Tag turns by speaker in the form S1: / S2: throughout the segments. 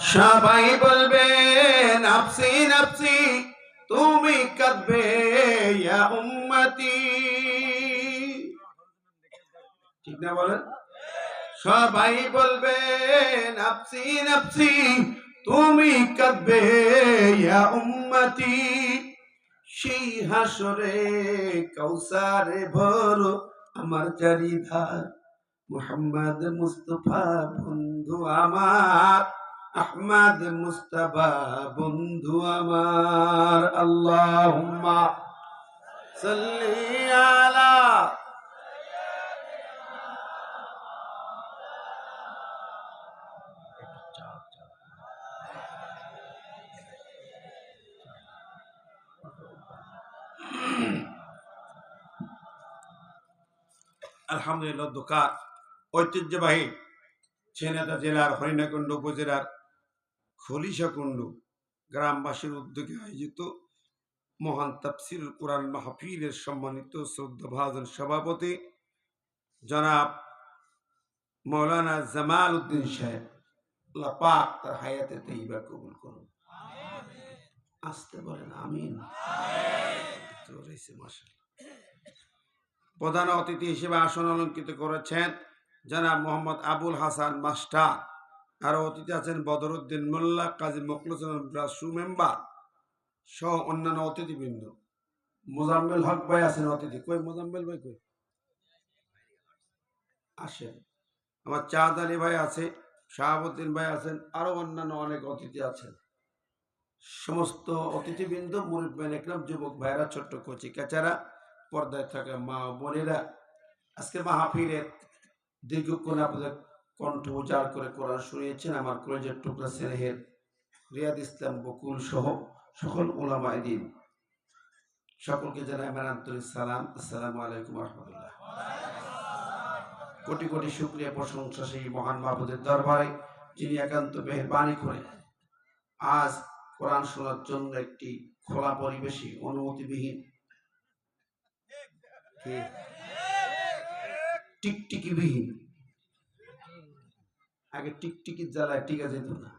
S1: সবাই বলবে, নাফসি নাফসি, তুমি কাঁদবে, ইয়া উম্মতি। ঠিক না বলেন? সবাই বলবে, নাফসি নাফসি, তুমি কাঁদবে, ইয়া উম্মতি। সেই হাসরে কৌসারে ভরো আমার চারিধার মোহাম্মদ মুস্তফা, বন্ধু আমার। আহমদ মুস্তফা বন্ধু আমার সাল্লি আলা আলহামদুলিল্লাহ দোকান ঐতিহ্যবাহী ছেনেদা জেলার হরিণাকুণ্ড উপজেলার খলিশাকুণ্ড গ্রামবাসীর উদ্যোগে আয়োজিত মহান তাফসির কোরআন মাহফিলের সম্মানিত শ্রদ্ধা ভাজন সভাপতি জনাব মৌলানা জামাল উদ্দিন সাহেব। আল্লাহ পাক তার হায়াতে তৈবা কবুল করুন। আসতে বলেন আমিন। প্রধান অতিথি হিসেবে আসন অলঙ্কিত করেছেন জনাব মোহাম্মদ আবুল হাসান মাস্টার। আরও অতিথি আছেন বদরুদ্দিন মোল্লা, কাজী মকলুসুল রাসু মেম্বার সহ অন্যান্য অতিথিবৃন্দ। মোজাম্মেল হক ভাই আছেন অতিথি। কই মোজাম্মেল ভাই, কই? আসেন। আমার চাঁদ আলী ভাই আছে, শাহাবুদ্দিন ভাই আছেন, আরও অন্যান্য অনেক অতিথি আছেন। সমস্ত অতিথিবৃন্দ, মুরিদ ভাই একরাম যুবক ভাইরা, ছোট্ট কচি কাচারা, পর্দায় থাকা মা বোনেরা, আজকে মাহফিলের দীর্ঘক্ষণ আপনাদের কণ্ঠ উজাড় করে কোরআন শুনিয়েছেন আমার কলেজের টুকরা স্নেহের রিয়াদ ইসলাম বকুল সহ সকল ওলামা দিন। সকলকে জানাই আমার আন্তরিক সালাম। আসসালামু আলাইকুম রহমতুল্লাহ। কোটি কোটি শুক্রিয়া, প্রশংসা সেই মহান মাহবুদের দরবারে, যিনি একান্ত মেহরবানি করে আজ কোরআন শোনার জন্য একটি খোলা পরিবেশে অনুমতিবিহীন কি? আগে টিকটিকির জ্বালায় টিকা যেত না।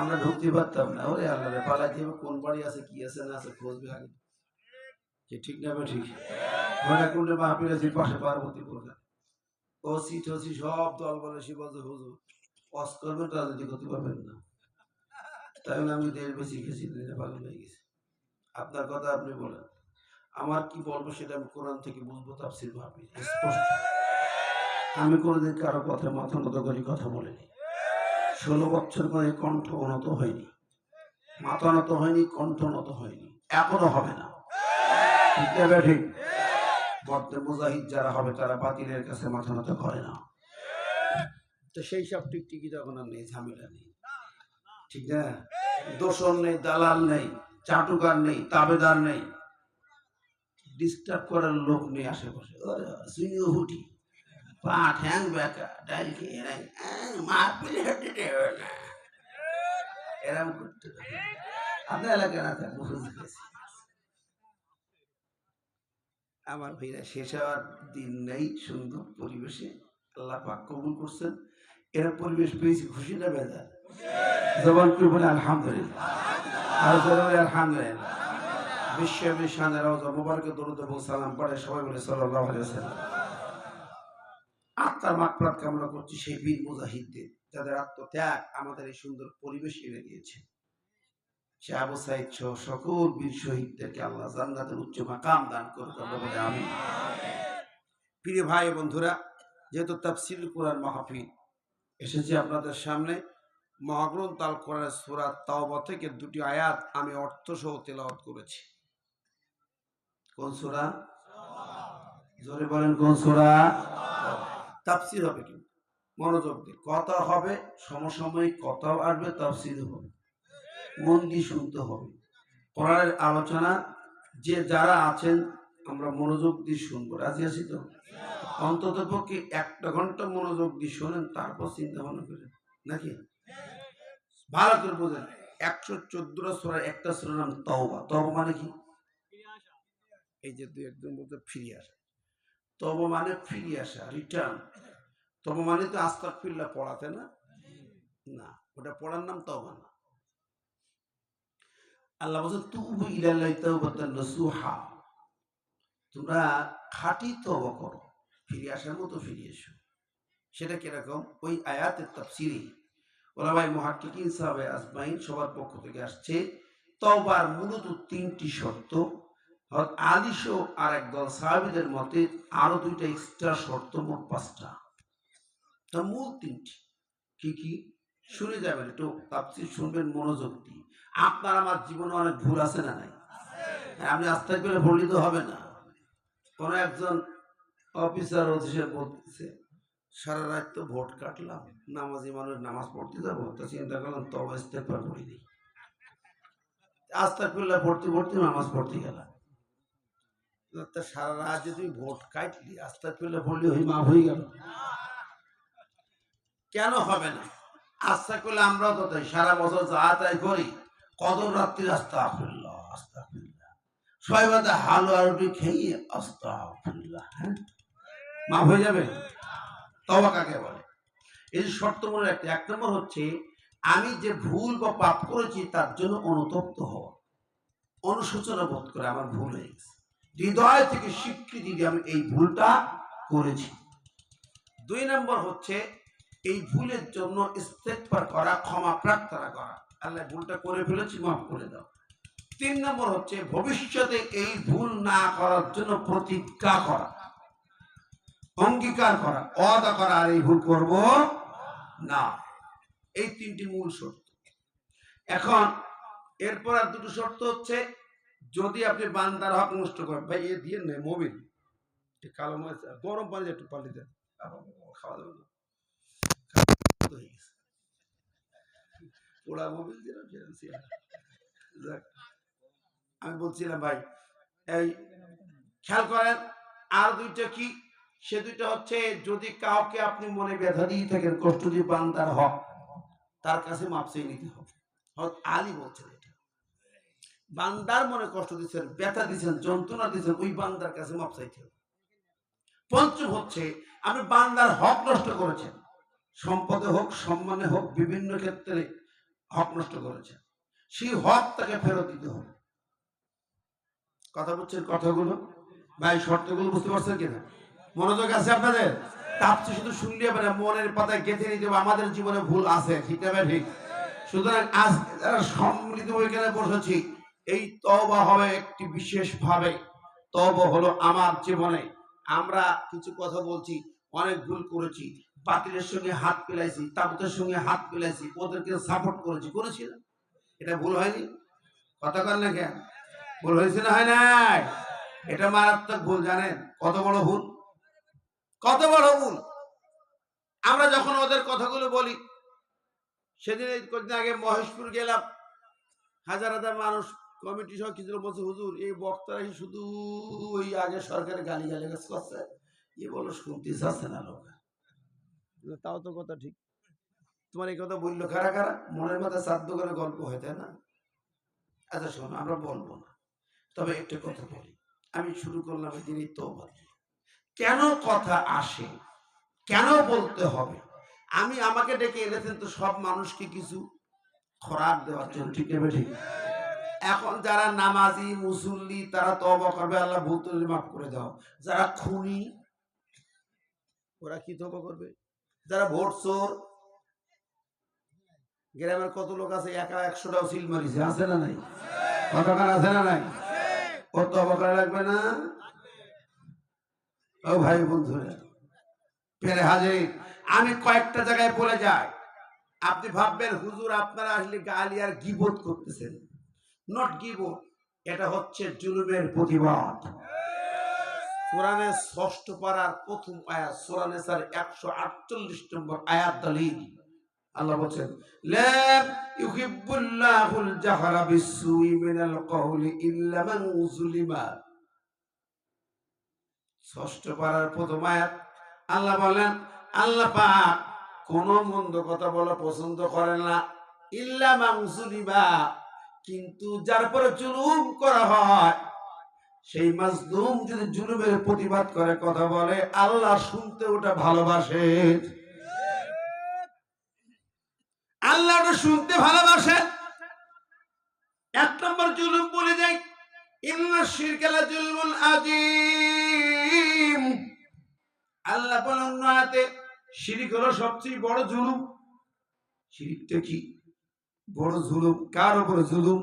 S1: আমরা ঢুকতে পারতাম না। ওরে আল্লাহ পালাইতে হবে কোন বাড়ি আছে, কি আছে, না আছে, খোঁজবে আগে। কি ঠিক না বে ঠিক, ঘোড়া কুণ্ডে মাহফিল আছে পাশে পার্বতীপুর ওসি টসি সব দল বলে শিবাজ হুজুর অস করবেন, রাজনীতি করতে পারবেন না। তাই আমি দেশ বেশি গেছি পাগল হয়ে গেছি। আপনার কথা আপনি বলেন। আমার কি বলব সেটা আমি কোরআন থেকে বুঝব, তাফসির ভাবি স্পষ্ট। আমি কোনোদিন কারও কথা মাথা নত করে কথা বলিনি। ষোলো বছর করে কণ্ঠ উন্নত হয়নি। মাথা নত হয়নি, কণ্ঠ নত হয়নি। এখনও হবে না। ঠিক না ঠিক? বর্তে মুজাহিদ যারা হবে, তারা বাতিলের কাছে মাথা নত করে না। তো সেই সব টিকটিকি তখন আর নেই, ঝামেলা নেই। ঠিক না? দোষর নেই, দালাল নেই, চাটুকার নেই, তাবেদার নেই। ডিস্টার্ব করার লোক নেই আশেপাশে। সুইও হুটি। পা ঠ্যাং থাকব আমার ভাইরা শেষ হওয়ার দিন নেই, সুন্দর পরিবেশে। আল্লাহ পাক কবুল করছেন। এরা পরিবেশ পেয়েছি খুশি না বেজার জবান করে বলে, আলহামদুলিল্লাহ। আর জোরে বলে, আলহামদুলিল্লাহ। বিশ্ব বিশান রওজা মুবারকে দরুদ এবং সালাম পড়ে সবাই বলে, সাল্লাল্লাহু আত্মার মাকফরাত কামনা করছি সেই বীর মুজাহিদদের, যাদের আত্মত্যাগ আমাদের এই সুন্দর পরিবেশ এনে দিয়েছে। সে আবু সাইদ সহ সকল বীর শহীদদেরকে আল্লাহ জান্নাতের উচ্চ মাকাম দান আমরা বলে আমি প্রিয় ভাই বন্ধুরা, যেহেতু কোরআন মাহফিল এসেছে আপনাদের সামনে, মহাগ্রন্থ আল কোরআন তাওবা থেকে দুটি আয়াত আমি অর্থ সহ তেলাওয়াত করেছি। কোন সূরা? জোরে বলেন কোন সূরা? তাফসির হবে কিন্তু। মনোযোগ দিয়ে। কথা হবে? সমসাময়িক কথাও আসবে? তাফসির হবে। মন দিয়ে শুনতে হবে। কোরআনের আলোচনা, যে যারা আছেন, আমরা মনোযোগ দিয়ে শুনব। রাজি আছি তো? অন্তত পক্ষে একটা ঘণ্টা মনোযোগ দিয়ে শোনেন, তারপর চিন্তা ভাবনা করেন। নাকি? ভালো করে বোঝেন। একশো চোদ্দটা সোরা, একটা সোরার নাম তহবা তওবা মানে কি? এই যে দুই একজন বলতে ফিরে আসা। তবা মানে ফিরে আসা রিটার্ন তবা মানে তো আস্তাক ফিল্লা পড়াতে না? না, ওটা পড়ার নাম তওবা না। আল্লাহ বলছেন, তুবু ইলাল্লাহি তাওবাতান নাসুহা। তোমরা খাঁটি তওবা করো, ফিরে আসার মতো ফিরে এসো। সেটা কীরকম? ওই আয়াতের তাফসিরে ওলামাই মুহাক্কিকিন সাহাবে আজমাইন সবার পক্ষ থেকে আসছে, তওবার মূলত তিনটি শর্ত। হযরত আলী আর একদল সাহাবীদের মতে আরও দুইটা এক্সট্রা শর্ত মোট পাঁচটা। তা মূল তিনটি। কি কি? শুনে যাবেন, একটু তাফসির শুনবেন মনোযোগ দিয়ে। আপনার আমার জীবনে অনেক ভুল আছে না নাই? আপনি আস্তে করে ভুলিত হবে না। কোন একজন অফিসার অফিসে বলতেছে, সারা রাত তো ভোট কাটলাম, নামাজি মানুষ নামাজ পড়তে যাব, তো চিন্তা করলাম তবে ইস্তেফার পড়ি দিই আস্তে করলে পড়তে পড়তে নামাজ পড়তে গেলাম। তা সারা তুই ভোট কাটলি আস্তে করলে পড়লি, ওই মাফ হয়ে গেল। কেন হবে না? আস্থা করলে তো তাই। সারা বছর যা তাই করি রাত্রি ছয় বাদে খেয়ে হ্যাঁ? মাফ হয়ে যাবে? তবা কাকে বলে? এই শর্ত মনে রাখতে, এক নম্বর হচ্ছে, আমি যে ভুল বা পাপ করেছি, তার জন্য অনুতপ্ত হওয়া। অনুশোচনা বোধ করে আমার ভুল হয়ে গেছে। হৃদয় থেকে স্বীকৃতি দিয়ে আমি এই ভুলটা করেছি। দুই নম্বর হচ্ছে, এই ভুলের জন্য ইস্তেকবার করা, ক্ষমা প্রার্থনা করা। আল্লাহ ভুলটা করে ফেলেছি, মাফ করে দাও। তিন নম্বর হচ্ছে, ভবিষ্যতে এই ভুল না করার জন্য প্রতিজ্ঞা করা, অঙ্গীকার করা অদা করা, আর এই ভুল করব না। এই তিনটি মূল শর্ত। এখন, এরপর আর দুটো শর্ত হচ্ছে যদি আপনি বান্দার হক নষ্ট করেন, ভাই, এ দিয়ে নেই মোবিল কালো মাছ গরম পানি একটু পাল্লি দেন। খাওয়া মোবিল দিলাম আমি বলছিলাম, ভাই, এই খেয়াল করেন, আর দুইটা কি? সে দুইটা হচ্ছে, যদি কাউকে আপনি মনে ব্যথা দিয়ে থাকেন, কষ্ট দিয়ে পান তার হক, তার কাছে মাপ চেয়ে নিতে হবে। আলী বলছেন এটা বান্দার মনে কষ্ট দিচ্ছেন, ব্যথা দিচ্ছেন, যন্ত্রণা দিচ্ছেন, ওই বান্দার কাছে মাপ হবে। পঞ্চম হচ্ছে, আপনি বান্দার হক নষ্ট করেছেন। সম্পদে হোক, সম্মানে হোক, বিভিন্ন ক্ষেত্রে হক নষ্ট করেছেন। সেই হক তাকে ফেরত দিতে হবে। কথা বলছেন কথাগুলো? ভাই, শর্তগুলো বুঝতে পারছেন কিনা? মনোযোগ আছে আপনাদের? তাপসি শুধু শুনলে হবে না, মনের পাতায় গেঁথে নিতে হবে, আমাদের জীবনে ভুল আছে, ঠিক না ঠিক। সুতরাং আজ যারা সম্মিলিত এখানে বসেছি এই তবা হবে একটি বিশেষ ভাবে তব হলো আমার জীবনে। আমরা কিছু কথা বলছি, অনেক ভুল করেছি, বাতিলের সঙ্গে হাত পেলাইছি তাবুতের সঙ্গে হাত পেলাইছি ওদেরকে সাপোর্ট করেছি করেছি না। এটা ভুল হয়নি? কথা কর না কেন? ভুল হয়েছে না হয় নাই? এটা মারাত্মক ভুল, জানেন? কত বড় ভুল? কত বড় ভুল? আমরা যখন ওদের কথাগুলো বলি, সেদিন কদিন আগে মহেশপুর গেলাম। হাজার হাজার মানুষ কমিটি সহ কিছু বলছে হুজুর এই বক্তারা শুধু ওই আগে সরকারের গালি গালি করছে? এ বলো শুনতে চাচ্ছে না লোক। তাও তো কথা ঠিক। তোমার এই কথা বলল কারা কারা? মনের মাথায় সাধ্য করে গল্প হয় তাই না? আচ্ছা শোনো আমরা বলব না। তবে একটা কথা বলি। আমি শুরু করলাম এই দিনই তো কেন কথা আসে? কেন বলতে হবে? আমি আমাকে ডেকে এনেছেন তো সব মানুষকে কিছু খরাক দেওয়ার জন্য। ঠিক নেবে ঠিক। এখন যারা নামাজি, মুসল্লি, তারা তবা করবে, আল্লাহ ভুল মাফ করে দাও। যারা খুনি, ওরা কি তবা করবে? যারা ভোট চোর গ্রামের কত লোক আছে, একা একশোটাও সিল মারিছে, আছে না নাই? কতখান আছে না নাই? ও তবা করা লাগবে না? ও ভাই বন্ধুরা পেরে হাজির। আমি কয়েকটা জায়গায় বলে যাই। আপনি ভাববেন, হুজুর আপনারা আসলে গালি আর গিবোধ করতেছেন। নট গিবোধ এটা হচ্ছে জুলুমের প্রতিবাদ। কোরআনে ষষ্ঠ পাড়ার প্রথম আয়াত কোরআনে স্যার একশো আটচল্লিশ নম্বর আয়াত দলিল। আল্লাহ বলছেন বিসসুই মিনাল ইল্লা মান ষষ্ঠ পাড়ার প্রথম আয়াত, আল্লাহ বলেন আল্লাহ পাক কোন মন্দ কথা বলা পছন্দ করেন না। ইল্লা মাংসুলিবা কিন্তু যার পরে জুলুম করা হয়, সেই মাজলুম যদি জুলুমের প্রতিবাদ করে কথা বলে, আল্লাহ শুনতে ওটা ভালোবাসে। আল্লাহ ওটা শুনতে ভালোবাসে। এক নম্বর জুলুম বলে যাই আল্লাহ বলেন শিরিক হলো সবচেয়ে বড় জুলুম। শিরিকটা কি? বড় জুলুম, কার উপরে জুলুম?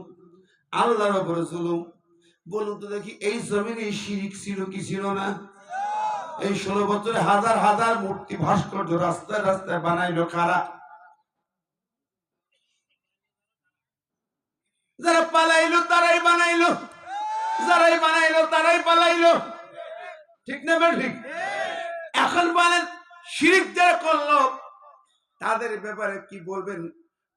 S1: আল্লাহর উপরে জুলুম। বলুন তো দেখি, এই জমিনে শিরিক ছিল কি ছিল না? এই ষোলো বছরে হাজার হাজার মূর্তি ভাস্কর্য রাস্তায় রাস্তায় বানাইলো কারা? যারা পালাইলো, তারাই বানাইলো। যারাই বানাইলো, তারাই পালাইলো। ঠিক না ঠিক? এখন বলেন, শিরিক যারা করল, তাদের ব্যাপারে কি বলবেন?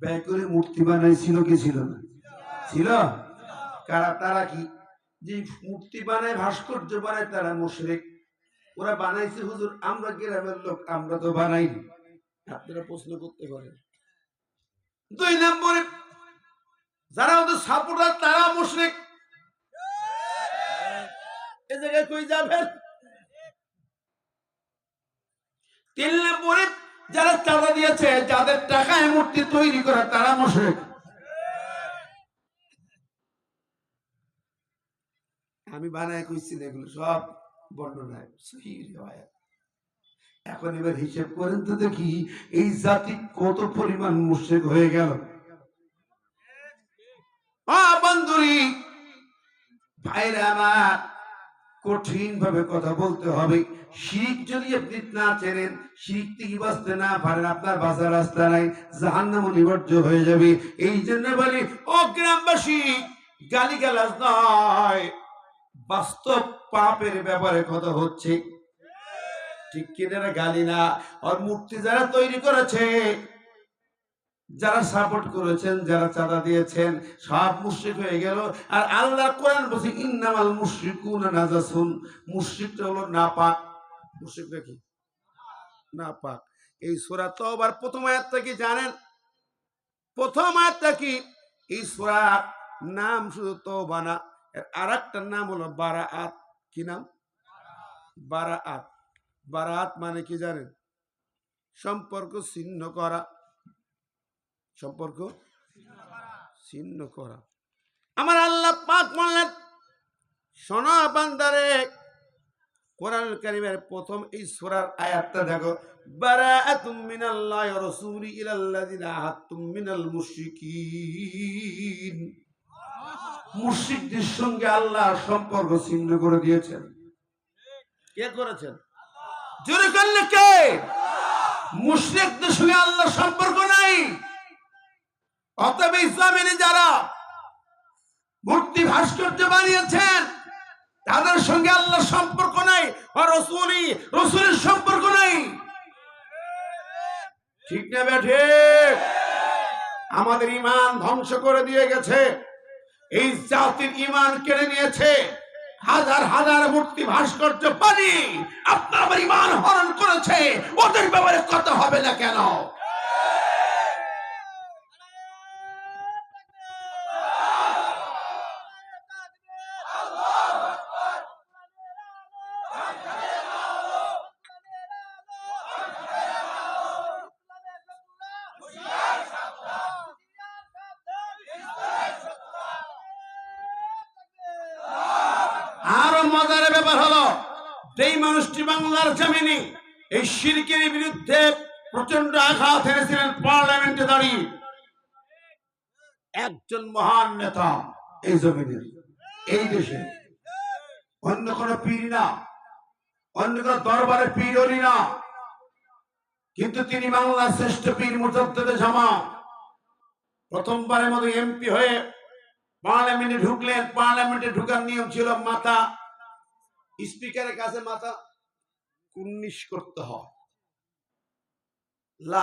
S1: ব্যয় করে মূর্তি বানাইছিল কি ছিল না? ছিল? কারা, তারা কি? যে মূর্তি বানায়, ভাস্কর্য বানায় তারা মুশরিক। ওরা বানাইছে, হুজুর, আমরা গ্রামের লোক, আমরা তো বানাইনি আপনারা প্রশ্ন করতে পারেন। দুই নম্বরে, যারা ওদের সাপোর্টার, তারা মুশরিক। এ জায়গায় কই যাবেন? তিন নম্বরে যারা চাঁদা দিয়েছে, যাদের টাকায় মূর্তি তৈরি করা, তারা মুশরিক। আমি বানায় কইছি এগুলো সব বর্ণনায় এখন এবার হিসেব করেন তো দেখি, এই জাতি কত পরিমাণ মুশরিক হয়ে গেল। ভাইরা আমার কঠিন ভাবে কথা বলতে হবে। শিখ যদি আপনি না চেনেন, শিখ থেকে বাঁচতে না পারেন, আপনার বাঁচার রাস্তা নাই জাহান্নাম অনিবার্য হয়ে যাবে। এই জন্য বলি, ও গ্রামবাসী গালি গালাজ নয়। বাস্তব পাপের ব্যাপারে কথা হচ্ছে। ঠিক কিনা গালি না? আর মূর্তি যারা তৈরি করেছে যারা সাপোর্ট করেছেন, যারা চাঁদা দিয়েছেন, সব মুশরিক হয়ে গেল। আর আল্লাহ কোরআন বলছে, ইন্নামাল মুশরিকুনা নাজাসুন। মুশরিকটা হলো না নাপাক। মুশরিকটা কি? না পাক এই সোরা তো আবার প্রথম আয়াতটা কি জানেন? প্রথম আয়াতটা কি? এই সূরার নাম শুধু তো বানা এর আরেকটার নাম হলো বারা আত কি নাম? বারা আত বারা আত মানে কি জানেন? সম্পর্ক ছিন্ন করা। সম্পর্ক? ছিন্ন করা। আমার আল্লাহ পাক বললেন সোনা বান্দারে, কোরআন কারিমের প্রথম এই সূরার আয়াতটা দেখো, বারাআতুম মিনাল্লাহি ওয়া রাসূলি ইলাল্লাযিনা আহাদতুম মিনাল মুশরিকিন। মুশরিকদের সঙ্গে আল্লাহ সম্পর্ক ছিন্ন করে দিয়েছেন। কে করেছেন? জোরে করলে কে? মুশরিকদের সঙ্গে আল্লাহ সম্পর্ক নাই। অতএব ইসলামের যারা মূর্তি ভাস্কর্য বানিয়েছেন, তাদের সঙ্গে আল্লাহ সম্পর্ক নাই আর রসুলি, রসুলের সম্পর্ক নাই। ঠিক না বেঠে আমাদের ইমান ধ্বংস করে দিয়ে গেছে। এই জাতির ইমান কেড়ে নিয়েছে। হাজার হাজার মূর্তি ভাস্কর্য পানি আপনার ইমান হরণ করেছে। ওদের ব্যাপারে কথা হবে না কেন? মজার ব্যাপার হলো, যেই মানুষটি বাংলার জমিনে এই শিরকের বিরুদ্ধে প্রচণ্ড আঘাত হেরেছিলেন পার্লামেন্টে দাঁড়িয়ে। একজন মহান নেতা এই জমিনের এই দেশে। অন্য কোন পীর না, অন্য কোন দরবারের পীর না। কিন্তু তিনি বাংলার শ্রেষ্ঠ পীর মুজাদ্দেদে জামা প্রথমবারের মতো এমপি হয়ে পার্লামেন্টে ঢুকলেন পার্লামেন্টে ঢুকার নিয়ম ছিল মাথা স্পিকারের কাছে মাথা কুন্নিশ করতে হয়। লা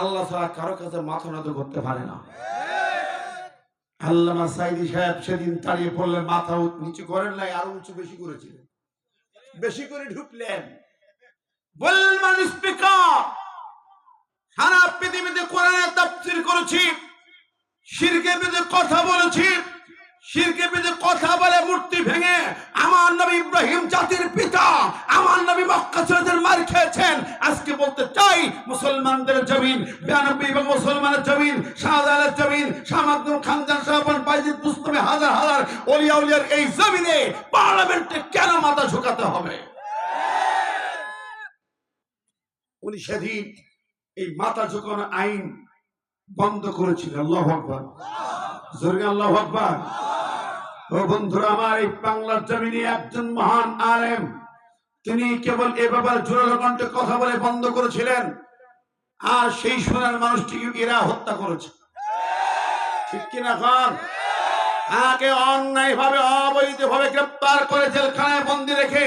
S1: আল্লাহ ছাড়া কারও কাছে মাথা করতে পারে না। আল্লামা সাইদি সাহেব সেদিন মাথা নিচু করেন আরও উঁচু বেশি বেশি করে ঢুকলেন। বলমান স্পিকার, সারা পৃথিবীতে কোরআনের করেছি, শিরকের বিরুদ্ধে কথা বলেছি কথা বলে মূর্তি ভেঙে আমার নবী ইব্রাহিম জাতির পিতা, আমার নবী মক্কা ছেলেদের মার খেয়েছেন। আজকে বলতে চাই, মুসলমানদের জমিন, বিরানব্বই এবং মুসলমানের জমিন শাহজাহানের জমিন শাহমাদুল খানজান শাহবান বাইজিদ মুস্তফে হাজার হাজার ওলিয়া এই জমিনে পার্লামেন্টে কেন মাথা ঝুঁকাতে হবে? উনি সেদিন এই মাথা ঝুঁকানো আইন বন্ধ করেছিলেন, আল্লাহ আকবার। জোরে আল্লাহ আকবার। ও বন্ধুরা, আমার এই বাংলার জমিনে একজন মহান আলেম, তিনি কেবল এ ব্যাপারে জোরালো কণ্ঠে কথা বলে বন্ধ করেছিলেন, আর সেই সোনার মানুষটিকে এরা হত্যা করেছে। ঠিক কিনা খান তাকে অন্যায় ভাবে অবৈধ ভাবে গ্রেপ্তার করে জেলখানায় বন্দি রেখে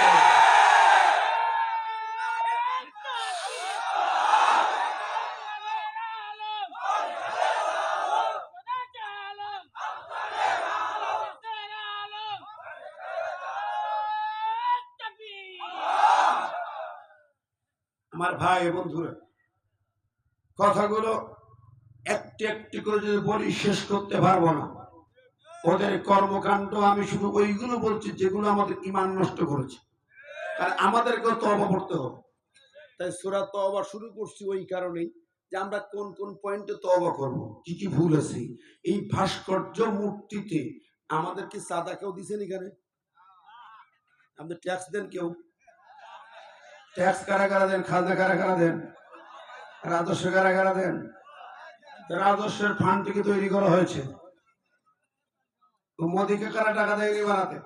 S1: ভাই বন্ধুরা, কথাগুলো একটি একটি করে যদি বলি, শেষ করতে পারব না। ওদের কর্মকাণ্ড আমি শুধু ওইগুলো বলছি যেগুলো আমাদের ইমান নষ্ট করেছে। আর আমাদেরকেও তবা পড়তে হবে। তাই সুরা তবা শুরু করছি ওই কারণেই যে আমরা কোন কোন পয়েন্টে তবা করব। কি কি ভুল আছে? এই ভাস্কর্য মূর্তিতে আমাদেরকে সাদা কেউ দিছেন এখানে? আমাদের ট্যাক্স দেন কেউ? ট্যাক্স কারা কারা দেন? খাজনা কারা কারা দেন? রাজস্ব কারা কারা দেন? রাজস্বের ফান্ড থেকে তৈরি করা হয়েছে। মোদীকে কারা টাকা দেয় বানাতে?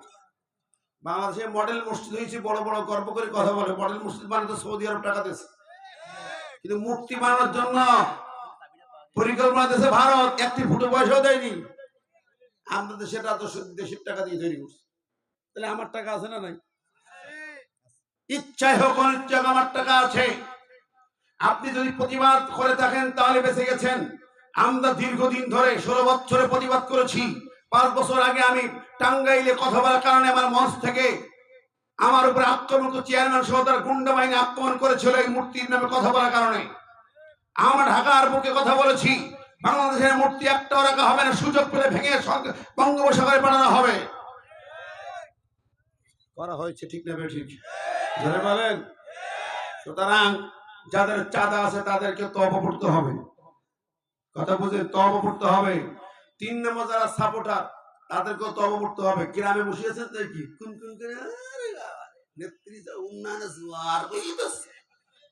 S1: বাংলাদেশে মডেল মসজিদ হয়েছে, বড় বড় গর্ব করে কথা বলে। মডেল মসজিদ বানাতে সৌদি আরব টাকা দিয়েছে। কিন্তু মূর্তি বানানোর জন্য পরিকল্পনা দিয়েছে ভারত। একটি ফুটো পয়সাও দেয়নি। আমাদের দেশের রাজস্ব দেশের টাকা দিয়ে তৈরি করছে। তাহলে আমার টাকা আছে না নাই? ইচ্ছায় হোক, অনিচ্ছায় হোক, আমার টাকা আছে। আপনি যদি প্রতিবাদ করে থাকেন, তাহলে বেঁচে গেছেন। আমরা দীর্ঘদিন ধরে ষোলো বছরে প্রতিবাদ করেছি। পাঁচ বছর আগে আমি টাঙ্গাইলে কথা বলার কারণে আমার মঞ্চ থেকে আমার উপরে আক্রমণ করে চেয়ারম্যান সহ তার গুন্ডা বাহিনী আক্রমণ করেছিল এই মূর্তির নামে কথা বলার কারণে। আমরা ঢাকার বুকে কথা বলেছি, বাংলাদেশের মূর্তি একটাও রাখা হবে না, সুযোগ পেলে ভেঙে বঙ্গোপসাগরে পাঠানো হবে। করা হয়েছে ঠিক না ঠিক ধরে বলেন। সুতরাং যাদের চাঁদা আছে তাদেরকে তবা পড়তে হবে। কথা বুঝে তবা পড়তে হবে। তিন নম্বর যারা সাপোর্টার তাদেরকেও তবা পড়তে হবে। গ্রামে বসিয়েছেন কি? কুন কুন করে?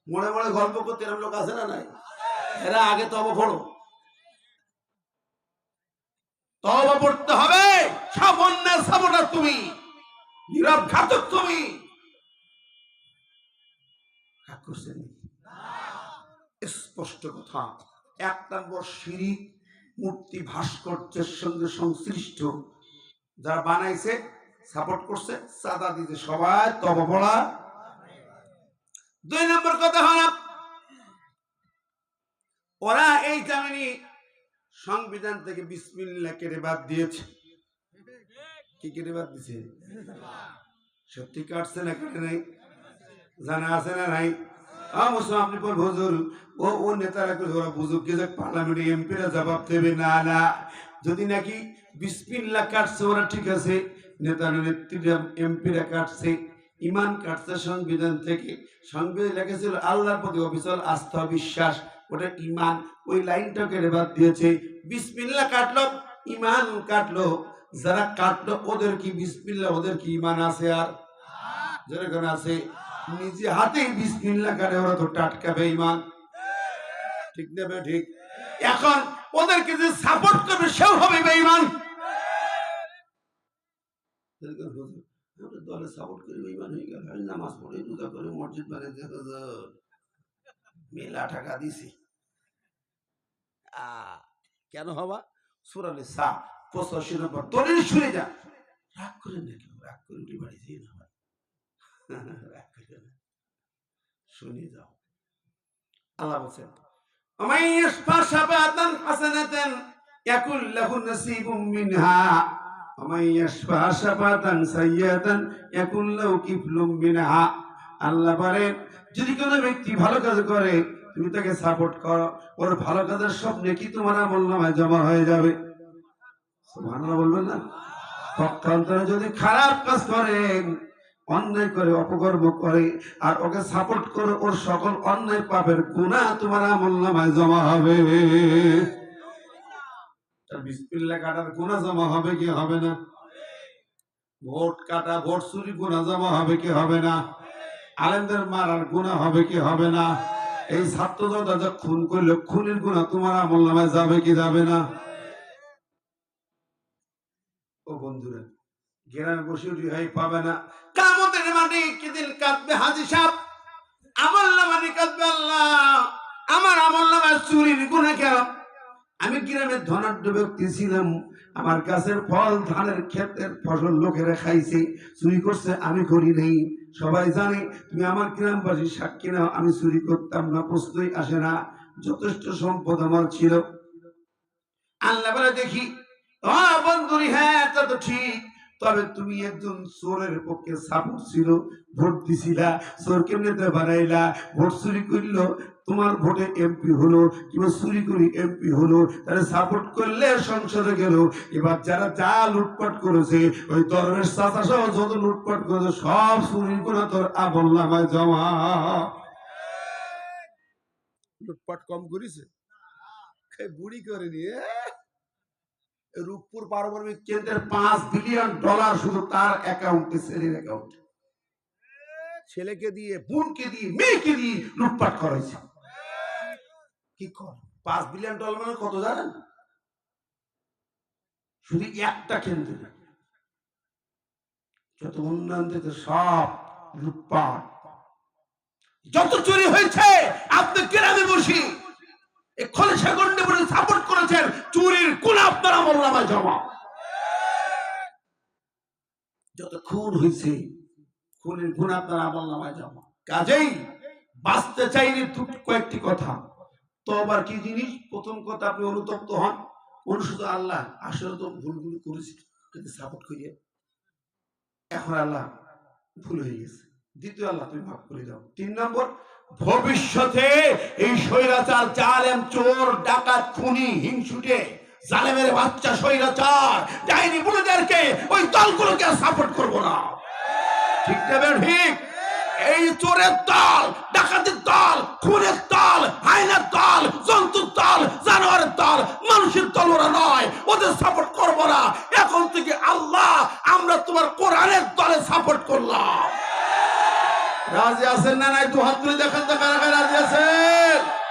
S1: মনে মনে গল্প করতে এরকম লোক আছে না নাই? এরা আগে তবা পড়ো তবা পড়তে হবে। সব সাপোর্টার তুমি নীরব ঘাতক তুমি। রাগ করছেন স্পষ্ট কথা। এক নম্বর শিরিক মূর্তি ভাস্কর্যের সঙ্গে সংশ্লিষ্ট। যারা বানাইছে সাপোর্ট করছে, চাঁদা দিতে সবাই পড়া। দুই নম্বর কথা হল, ওরা এই সংবিধান থেকে বিসমিল্লা কেটে বাদ দিয়েছে। কি কেটে বাদ দিছে সত্যি কাটছে না, কেটে নাই। জানা আছে না নাই? আপনি বল, হুজুর, ও ও নেতারা পার্লামেন্টে এমপিরা জবাব দেবে, না না। যদি নাকি কাটছে, ওরা ঠিক আছে। নেতা নেত্রীরা এমপিরা কাটছে, ইমান কাটছে সংবিধান থেকে। সংবিধান লেখেছিল আল্লাহর প্রতি অবিচল আস্থা, বিশ্বাস। ওটা ইমান, ওই লাইনটা কেটে বাদ দিয়েছে। বিসমিল্লা কাটলো, ইমান কাটলো। যারা কাটলো, ওদের কি বিসমিল্লা, ওদের কি ইমান আছে আর? যেরকম আছে? নিজে হাতেই বিসমিল্লা কাটে ওরা তো টাটকা বেঈমান। ঠিক নেবে ঠিক? এখন ওদেরকে যে সাপোর্ট করবে, সেও হবে বেঈমান। সাপোর্ট করি নামাজ পড়ে করে, মসজিদ মেলা টাকা কেন শুনে যা। রাগ করেন না রাগ করে না যাও আল্লাহ বলছেন যদি কোনো ব্যক্তি ভালো কাজ করে তুমি তাকে সাপোর্ট করো। ওর ভালো কাজের সব নেকি তোমার আমল নামায় জমা হয়ে যাবে? বলবেন না? পক্ষান্তরে যদি খারাপ কাজ করেন অন্যায় করে, অপকর্ম করে, আর ওকে সাপোর্ট করে, ওর সকল অন্যায় পাপের গুণা তোমার আমল নামায় জমা হবে। কাটার গুণা জমা হবে কি হবে না? ভোট কাটা, ভোট চুরি গুণা জমা হবে কি হবে না? আলেমদের মারার গুণা হবে কি হবে না? এই ছাত্র জনতা যা খুন করলে, খুনের গুণা তোমার আমল নামায় যাবে কি যাবে না? ও বন্ধুরা গ্রামে বসে রিহাই পাবে না। কামতের কিদিন কাঁদবে হাজি সাহ আমল নামানি কাঁদবে আল্লাহ। আমার নামায় চুরির কেন আমি গ্রামের ধনাঢ্য ব্যক্তি ছিলাম। আমার গাছের ফল, ধানের ক্ষেতের ফসল লোকেরা খাইছে, চুরি করছে, আমি করি নেই। সবাই জানে, তুমি আমার গ্রামবাসী সাক্ষী নাও, আমি চুরি করতাম না, প্রশ্নই আসে না। যথেষ্ট সম্পদ আমার ছিল। আল্লাহ বলে, দেখি। বন্ধুরি হ্যাঁ তা তো ঠিক। তবে তুমি একজন চোরের পক্ষে সাপোর্ট ছিল ভোট দিছিলা চোর কেমনে বানাইলা? ভোট চুরি করল তোমার ভোটে এমপি হলো কিংবা চুরি করি এমপি হলো তারা সাপোর্ট করলে সংসদে গেল। এবার যারা যা লুটপাট করেছে ওই দরবেশ চাচা সহ যত লুটপাট করেছে সব চুরি করে তোর আমল নামায় জমা। লুটপাট কম করেছে? বুড়ি করে নিয়ে রূপপুর পারমাণবিক কেন্দ্রের পাঁচ বিলিয়ন ডলার শুধু তার অ্যাকাউন্টে ছেলের অ্যাকাউন্টে ছেলেকে দিয়ে, বোনকে দিয়ে, মেয়েকে দিয়ে লুটপাট করাইছে কি কর? পাঁচ বিলিয়ন ডলার মানে কত জানেন? শুধু একটা কেন্দ্রে। যত উন্নয়ন দিতে সব লুটপাট। যত চুরি হয়েছে, আপনি গ্রামে বসি এক্ষণে সেগুন্ডে বলে সাপোর্ট করেছেন চুরির কোন আপনার আমল নামায় জমা? যত খুন হয়েছে, খুনের গুণ আপনার আমল নামায় জমা। কাজেই বাঁচতে দুটো কয়েকটি কথা। তো আবার কি জিনিস? প্রথম কথা, আপনি অনুতপ্ত হন। অনুষ্ঠিত আল্লাহ আসলে তো ভুলগুলো করেছি, কিন্তু সাপোর্ট করিয়ে। এখন আল্লাহ ভুল হয়ে গেছে। দ্বিতীয় আল্লাহ, তুমি ভাব করে দাও। তিন নম্বর ভবিষ্যতে এই স্বৈরাচার জালেম, চোর, ডাকাত, খুনি, হিংসুটে, জালেমের বাচ্চা স্বৈরাচার ডাইনি বুড়োদেরকে, ওই দলগুলোকে সাপোর্ট করব না। ঠিক না ঠিক? এই চোরের দল, ডাকাতের দল, খুনের দল হাইনার দল, জন্তুর দল, জানোয়ারের দল, মানুষের দল ওরা নয়, ওদের সাপোর্ট করব না। এখন থেকে আল্লাহ, আমরা তোমার কোরআনের দলে সাপোর্ট করলাম। রাজি আছেন না নাই? তো হাত তুলে দেখেন তো কারা রাজি আছেন।